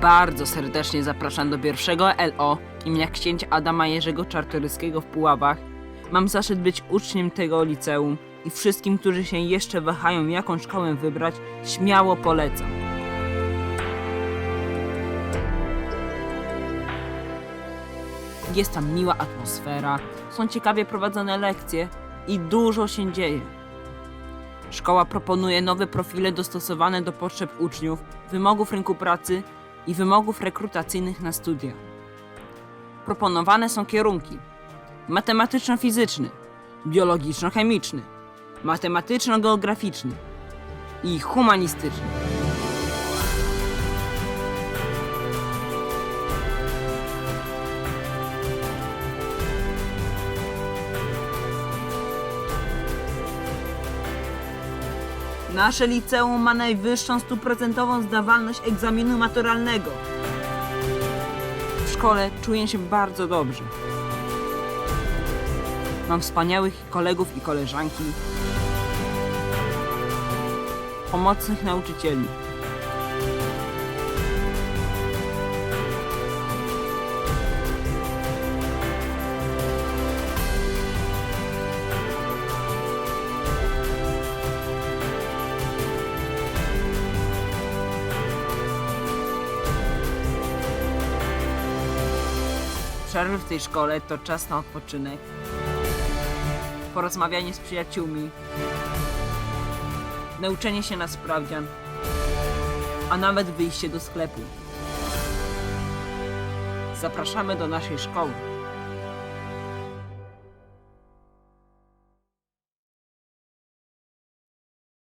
Bardzo serdecznie zapraszam do pierwszego LO imienia księcia Adama Jerzego Czartoryskiego w Puławach. Mam zaszczyt być uczniem tego liceum i wszystkim, którzy się jeszcze wahają, jaką szkołę wybrać, śmiało polecam. Jest tam miła atmosfera, są ciekawie prowadzone lekcje i dużo się dzieje. Szkoła proponuje nowe profile dostosowane do potrzeb uczniów, wymogów rynku pracy i wymogów rekrutacyjnych na studia. Proponowane są kierunki matematyczno-fizyczny, biologiczno-chemiczny, matematyczno-geograficzny i humanistyczny. Nasze liceum ma najwyższą stuprocentową zdawalność egzaminu maturalnego. W szkole czuję się bardzo dobrze. Mam wspaniałych kolegów i koleżanki, pomocnych nauczycieli. Przerwy w tej szkole to czas na odpoczynek, porozmawianie z przyjaciółmi, nauczenie się na sprawdzian, a nawet wyjście do sklepu. Zapraszamy do naszej szkoły.